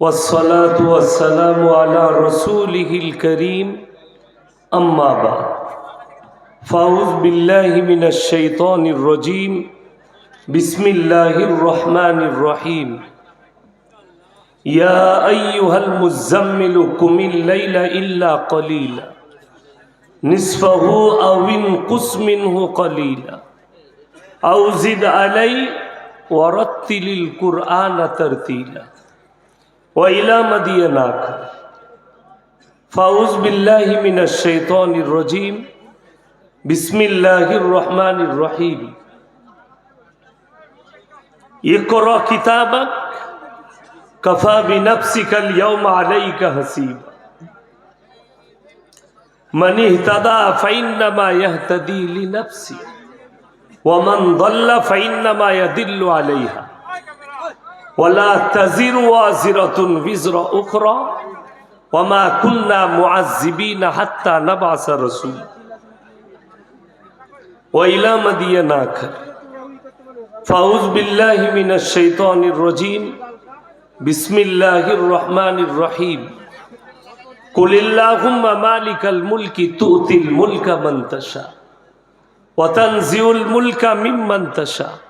والصلاة والسلام على رسوله الكريم. أما بعد فأعوذ بالله من الشيطان الرجيم. بسم الله الرحمن الرحيم. يا أيها المزمل قم الليل إلا قليلا. نصفه أو انقص منه قليلا. أو زد علي ورتل القرآن ترتيلا. وإلى مدينة فأعوذ بالله من الشيطان الرجيم. بسم الله الرحمن الرحيم. اقرأ كتابك. كفى بنفسك اليوم عليك حسيب من اهتدى فإنما يهتدي لنفسه. ومن ضل فإنما يدل عليها. ولا تزر وازرة وزر أخرى وما كنا معذبين حتى نبعث رسول. وإلى مديناك فأعوذ بالله من الشيطان الرجيم. بسم الله الرحمن الرحيم. قل اللهم مالك الملك تؤتي الملك من تشاء. وتنزع الملك ممن تشاء.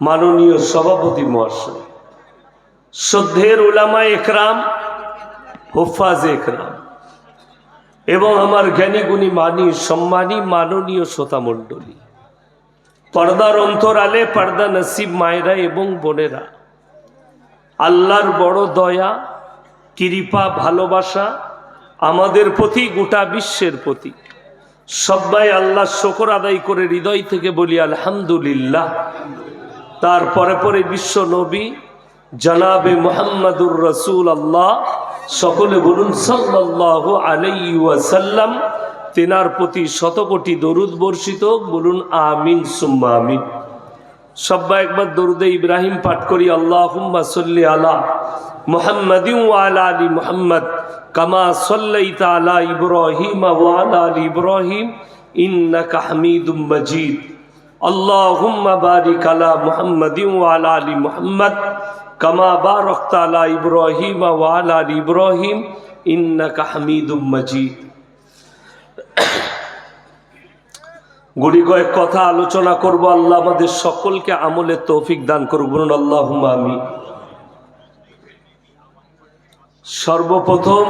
মাননীয় সভাপতি মহাশয় শ্রদ্ধের ওলামা একরাম, হুফাজ একরাম, এবং আমার জ্ঞানী গুণী মানী সম্মানী মাননীয় শ্রোতামণ্ডলী পর্দার অন্তরালে পর্দা নসিব মায়েরা এবং বোনেরা, আল্লাহর বড় দয়া, কৃপা, ভালোবাসা আমাদের প্রতি, গোটা বিশ্বের প্রতি, সবাই আল্লাহ শকর আদায় করে হৃদয় থেকে বলি, আলহামদুলিল্লাহ। তারপরে পরে বিশ্ব নবী জনাবে মোহাম্মদুর রসুল আল্লাহ সকলে বলুন সাল্লাহ আলাইসাল্লাম তেনার প্রতি শতকোটি দরুদ বর্ষিত বলুন আমিন, সুম্মা আমিন। সব্বা একবার দরুদে ইব্রাহিম পাঠ করি আল্লাহ সল্লি আলা মোহাম্মদ আলা মোহাম্মদ, কামা সল্লাইতা আলা ইব্রাহিম ওয়ালা আলী ইব্রাহিম, ইন্নাকা হামিদুম মজিদ। اللهم بارك على محمد وعلى ال محمد كما باركت على ابراهيم وعلى ال ابراهيم انك حميد مجيد গুড়ি কয়েক কথা আলোচনা করব আল্লাহ আমাদের সকলকে আমলের তৌফিক দান করব বলুন আল্লাহ আমি সর্বপ্রথম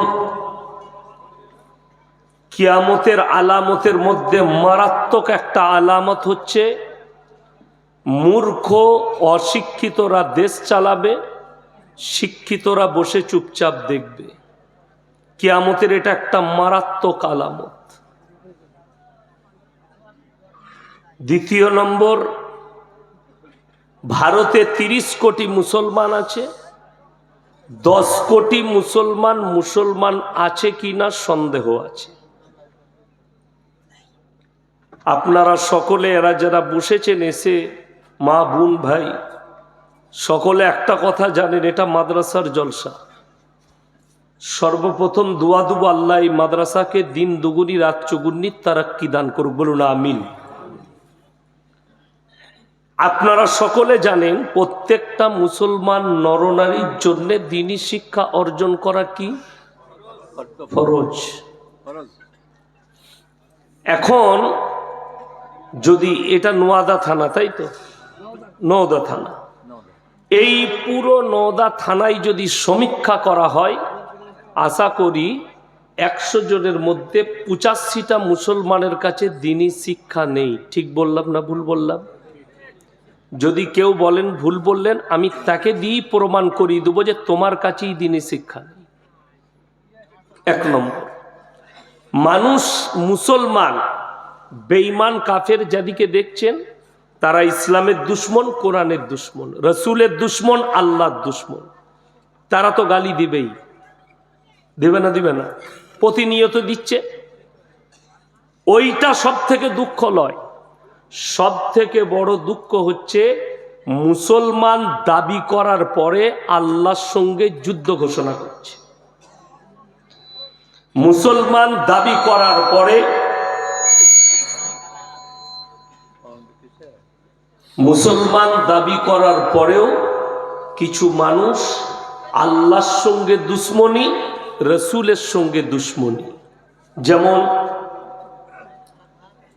কিয়ামতের আলামতের মধ্যে মারাত্মক একটা আলামত হচ্ছে, মূর্খ অশিক্ষিতরা দেশ চালাবে, শিক্ষিতরা বসে চুপচাপ দেখবে। কিয়ামতের এটা একটা মারাত্মক আলামত। দ্বিতীয় নম্বর, ভারতে ৩০ কোটি মুসলমান আছে, দশ কোটি মুসলমান মুসলমান আছে কিনা সন্দেহ আছে। আপনারা সকলে এরা যারা বসেছেন এসে মা বোন ভাই সকলে একটা কথা জানেন এটা মাদ্রাসার জলসা। সর্বপ্রথম দোয়া দুবো আল্লাহ এই মাদ্রাসাকে দিন দুগুনি রাত চুগুনি তারা কি দান করুক বলুন আমিন। আপনারা সকলে জানেন প্রত্যেকটা মুসলমান নরনারীর জন্য দিনী শিক্ষা অর্জন করা কি? ফরজ। এখন যদি এটা নোয়াদা থানা, তাই তো? নওদা থানা। এই পুরো নওদা থানায় যদি সমীক্ষা করা হয়, আশা করি একশো জনের মধ্যে পঁচাশিটা মুসলমানের কাছে দিনী শিক্ষা নেই। ঠিক বললাম না ভুল বললাম? যদি কেউ বলেন ভুল বললেন, আমি তাকে দিয়েই প্রমাণ করিয়ে দেবো যে তোমার কাছেই দিনী শিক্ষা নেই। এক নম্বর, মানুষ মুসলমান বেঈমান কাফের যাদিকে দেখছেন, তারা ইসলামের দুশ্মন, কোরআনের দুশ্মন, রসুলের দুশ্মন, আল্লাহর দুশ্মন। তারা তো গালি দিবেই। দেবে না, দিবে না। প্রতিনিয়ত দিচ্ছে। ওইটা সব থেকে দুঃখ লয়। সব থেকে বড় দুঃখ হচ্ছে, মুসলমান দাবি করার পরে আল্লাহর সঙ্গে যুদ্ধ ঘোষণা করছে। মুসলমান দাবি করার পরে মুসলমান দাবি করার পরেও কিছু মানুষ আল্লাহর সঙ্গে দুশ্মনী, রসুলের সঙ্গে দুশ্মনী। যেমন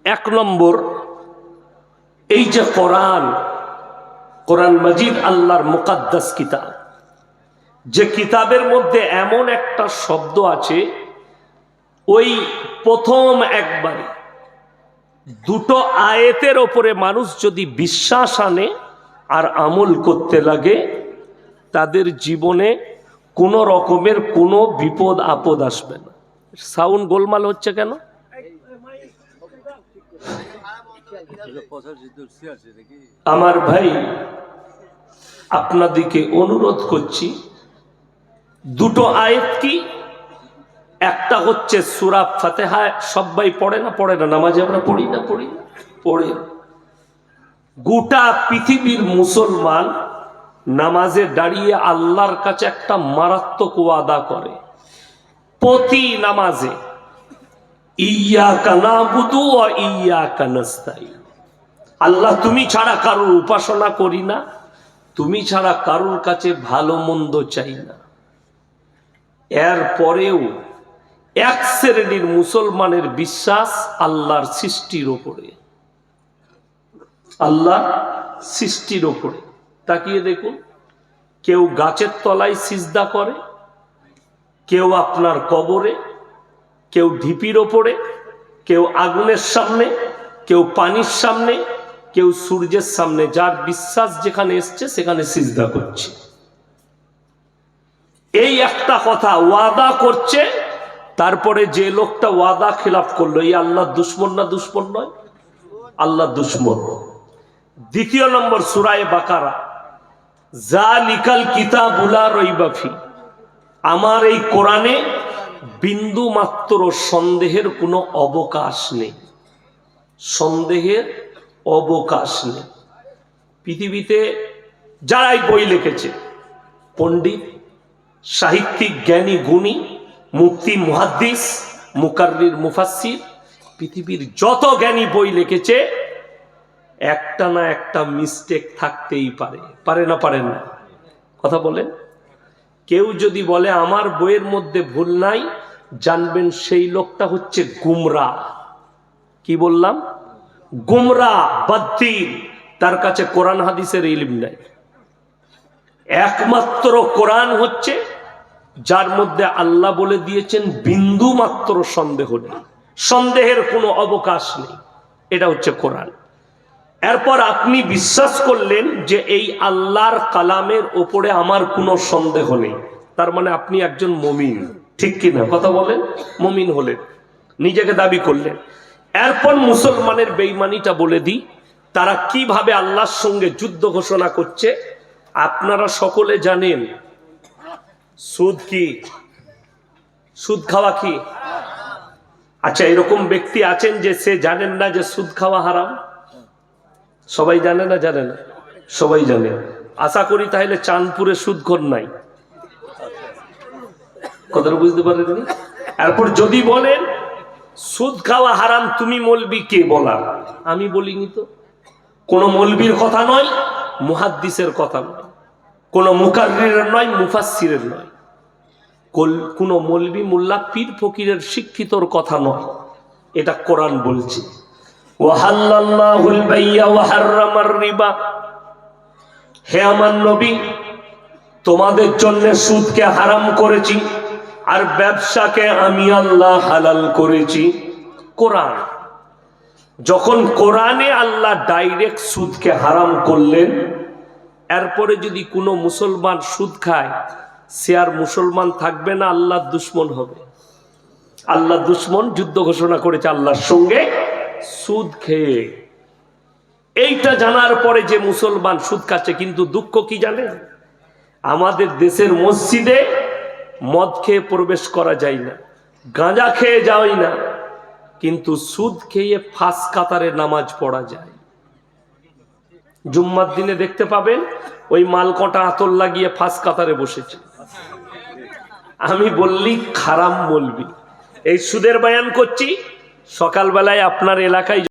এক নম্বর, এই যে কোরআন কোরআন মজিদ আল্লাহর মুকাদ্দাস কিতাব। যে কিতাবের মধ্যে এমন একটা শব্দ আছে, ওই প্রথম একবারে দুটো আয়েতের ওপরে মানুষ যদি বিশ্বাস আনে আর আমল করতে লাগে, তাদের জীবনে কোনো রকমের কোনো বিপদ আপদ আসবে না। সাউন্ড গোলমাল হচ্ছে কেন? আমার ভাই আপনাদিকে অনুরোধ করছি, দুটো আয়েত কি? একটা হচ্ছে সুরা ফাতেহা সবাই পড়ে না? পড়ে না নামাজে আমরা পড়ি না? পড়ি না। পড়ে গোটা পৃথিবীর মুসলমান নামাজে দাঁড়িয়ে আল্লাহর কাছে একটা মারাত্মক ওয়াদা করে। প্রতি নামাজে ইয়া কানা বুধু ইয়া কানাস্তাই আল্লাহ তুমি ছাড়া কারোর উপাসনা করি না তুমি ছাড়া কারোর কাছে ভালো মন্দ চাই না। এর পরেও এক শ্রেণির মুসলমানের বিশ্বাস আল্লাহর সৃষ্টির ওপরে। আল্লাহ সৃষ্টির ওপরে। তাকিয়ে দেখুন, কেউ গাছের তলায় সিজদা করে, কেউ আপনার কবরে, কেউ ঢিপির ওপরে, কেউ আগুনের সামনে, কেউ পানির সামনে, কেউ সূর্যের সামনে। যার বিশ্বাস যেখানে এসছে, সেখানে সিজদা করছে। এই একটা কথা ওয়াদা করছে তারপরে যে লোকটা ওয়াদা খেলাফ করল, এই আল্লাহ দুশ্মন না দুশ্মন নয়? আল্লাহ দুশ্মন। দ্বিতীয় নম্বর সুরায় বাকারা যা লিকাল কিতাবুলা রইবাফি আমার এই কোরআনে বিন্দু মাত্র সন্দেহের কোনো অবকাশ নেই। সন্দেহের অবকাশ নেই। পৃথিবীতে যারাই বই লিখেছে, পণ্ডিত, সাহিত্যিক, জ্ঞানী, গুণী মুক্তি মুহাদ্দিস, মুকাররির মুফাসসির, পৃথিবীর যত জ্ঞানী বই লিখেছে, একটা না একটা মিস্টেক থাকতেই পারে। পারে না পারেন না। কথা বলেন। কেউ যদি বলে, আমার বইয়ের মধ্যে ভুল নাই জানবেন সেই লোকটা হচ্ছে গুমরা। কি বললাম? গুমরা, বাদ্দিন। তার কাছে কোরআন হাদিসের ইলিম নাই। একমাত্র কোরআন হচ্ছে যার মধ্যে আল্লাহ বলে দিয়েছেন, বিন্দু মাত্র সন্দেহ নেই। সন্দেহের কোনো অবকাশ নেই। এটা হচ্ছে কোরআন। এরপর আপনি বিশ্বাস করলেন যে এই আল্লাহর কালামের ওপরে আমার কোনো সন্দেহ নেই। তার মানে আপনি একজন মমিন। ঠিক কিনা কথা বলেন। মমিন হলেন। নিজেকে দাবি করলেন। এরপর মুসলমানের বেইমানিটা বলে দিই, তারা কীভাবে আল্লাহর সঙ্গে যুদ্ধ ঘোষণা করছে, আপনারা সকলে জানেন সুদ কি? সুদ খাওয়া কি? আচ্ছা এরকম ব্যক্তি আছেন যে সে জানেন না যে সুদ খাওয়া হারাম? সবাই জানে না জানে না? সবাই জানে। আশা করি তাহলে চাঁদপুরে সুদঘর নাই। কথাটা বুঝতে পারেননি? এরপর যদি বলেন, সুদ খাওয়া হারাম, তুমি মলবি কে বলার? আমি বলিনি তো। কোন মলবির কথা নয়, মুহাদ্দিসের কথা নয়। কোন মুকাররির নয়, মুফাসসিরের নয়। কোন মলবি মোল্লা পীর ফকিরের শিক্ষিতর কথা নয়। এটা কোরআন বলছে। হে আমার নবী, তোমাদের জন্য সুদকে হারাম করেছি আর ব্যবসাকে আমি আল্লাহ হালাল করেছি। কোরআন। যখন কোরআনে আল্লাহ ডাইরেক্ট সুদকে হারাম করলেন এরপরে যদি কোনো মুসলমান সুদ খায়, সে আর মুসলমান থাকবে না আল্লাহ দুশ্মন হবে। আল্লাহ দুশ্মন যুদ্ধ ঘোষণা করেছে আল্লাহর সঙ্গে সুদ খেয়ে। এইটা জানার পরে যে মুসলমান সুদ খাচ্ছে, কিন্তু দুঃখ কি জানে? আমাদের দেশের মসজিদে মদ খেয়ে প্রবেশ করা যায় না, গাঁজা খেয়ে যাওয়াই না, কিন্তু সুদ খেয়ে ফাঁস কাতারে নামাজ পড়া যায়। জুম্মার দিনে দেখতে পাবেন, ওই মালকটা আতর লাগিয়ে ফাঁস কাতারে বসেছে। আমি বললি খারাপ বলবি। এই সুদের বায়ান করছি, সকালবেলায় আপনার এলাকায়